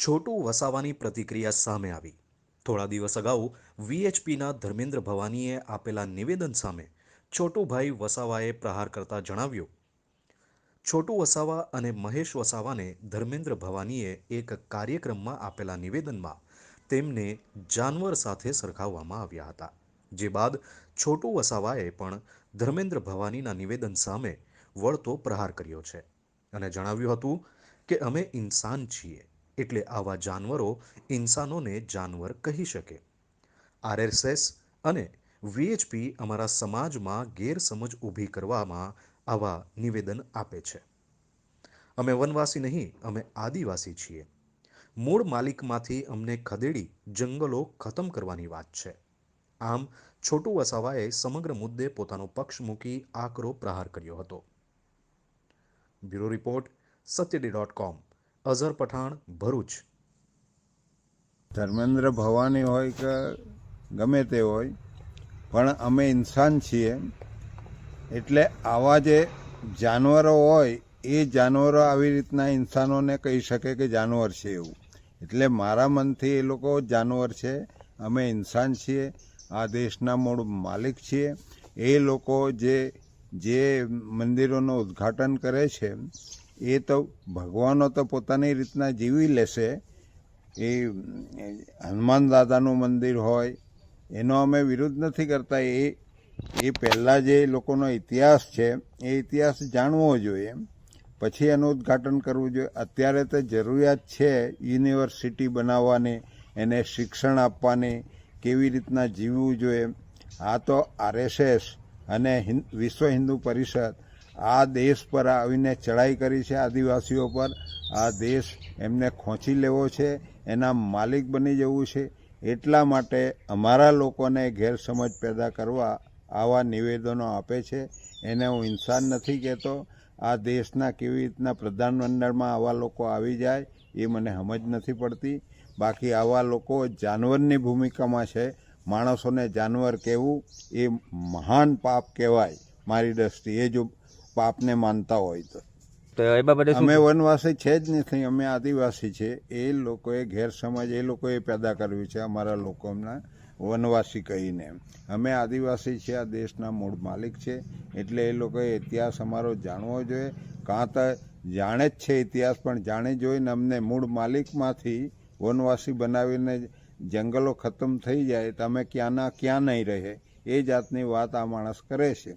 છોટું વસાવાની પ્રતિક્રિયા સામે આવી. થોડા દિવસ અગાઉ વીએચપીના ધર્મેન્દ્ર ભવાનીએ આપેલા નિવેદન સામે છોટુભાઈ વસાવાએ પ્રહાર કરતા જણાવ્યું, છોટુ વસાવા અને મહેશ વસાવાને ધર્મેન્દ્ર ભવાનીએ એક કાર્યક્રમમાં આપેલા નિવેદનમાં તેમને જાનવર સાથે સરખાવવામાં આવ્યા હતા. જે બાદ છોટુ વસાવાએ પણ ધર્મેન્દ્ર ભવાનીના નિવેદન સામે વળતો પ્રહાર કર્યો છે અને જણાવ્યું હતું કે અમે ઇન્સાન છીએ. એટલે આવા જાનવરો ઇન્સાનોને જાનવર કહી શકે. આરએસએસ અને વીએચપી અમારા સમાજમાં ગેરસમજ ઊભી કરવામાં આવા નિવેદન આપે છે. અમે વનવાસી નહીં, અમે આદિવાસી છીએ. મૂળ માલિકમાંથી અમને ખદેડી જંગલો ખતમ કરવાની વાત છે. આમ, છોટુ વસાવાએ સમગ્ર મુદ્દે પોતાનો પક્ષ મૂકી આકરો પ્રહાર કર્યો હતો. Bureau report સત્યડી dot com. Azhar Pathan, Bharuch. Dharmendra Bhavani હોય કે ગમે તે હોય, પણ અમે ઇન્સાન છીએ. એટલે આવા જે જાનવરો હોય, એ જાનવરો આવી રીતના ઇન્સાનોને કહી શકે કે જાનવર છે એવું. એટલે મારા મનથી એ લોકો જાનવર છે, અમે ઇન્સાન છીએ, આ દેશના મૂળ માલિક છીએ. એ લોકો જે જે મંદિરોનું ઉદ્ઘાટન કરે છે એ તો ભગવાનો તો પોતાની રીતના જીવી લેશે. એ હનુમાન દાદાનું મંદિર હોય, એનો અમે વિરોધ નથી કરતા. એ એ પહેલાં જે લોકોનો ઇતિહાસ છે, એ ઇતિહાસ જાણવો જોઈએ. પછી એનું ઉદ્ઘાટન કરવું જોઈએ. અત્યારે તો જરૂરિયાત છે યુનિવર્સિટી બનાવવાની, એને શિક્ષણ આપવાની, કેવી રીતના જીવવું જોઈએ. આ તો આરએસએસ અને વિશ્વ હિન્દુ પરિષદ આ દેશ પર આવીને ચડાઈ કરી છે આદિવાસીઓ પર. આ દેશ એમને ખોંચી લેવો છે, એના માલિક બની જવું છે. એટલા માટે અમારા લોકોને ગેરસમજ પેદા કરવા આવા નિવેદનો આપે છે. એને હું ઇન્સાન નથી કહેતો. આ દેશના કેવી રીતના પ્રધાનમંડળમાં આવા લોકો આવી જાય એ મને સમજ નથી પડતી. બાકી આવા લોકો જાનવરની ભૂમિકામાં છે. માણસોને જાનવર કહેવું એ મહાન પાપ કહેવાય. મારી દ્રષ્ટિએ જો પાપને માનતા હોય તો. તો એ બાબતે અમે વનવાસી છે જ નથી અમે આદિવાસી છે. એ લોકોએ ગેરસમજ એ લોકોએ પેદા કર્યું છે અમારા લોકોના વનવાસી કહીને. અમે આદિવાસી છે આ દેશના મૂળ માલિક છે. એટલે એ લોકોએ ઇતિહાસ અમારો જાણવો જોઈએ. કાં તો જાણે જ છે ઇતિહાસ પણ જાણે જોઈને અમને મૂળ માલિકમાંથી વનવાસી બનાવીને જંગલો ખતમ થઈ જાય તો અમે ક્યાંના ક્યાં નહીં રહે? એ જાતની વાત આ માણસ કરે છે.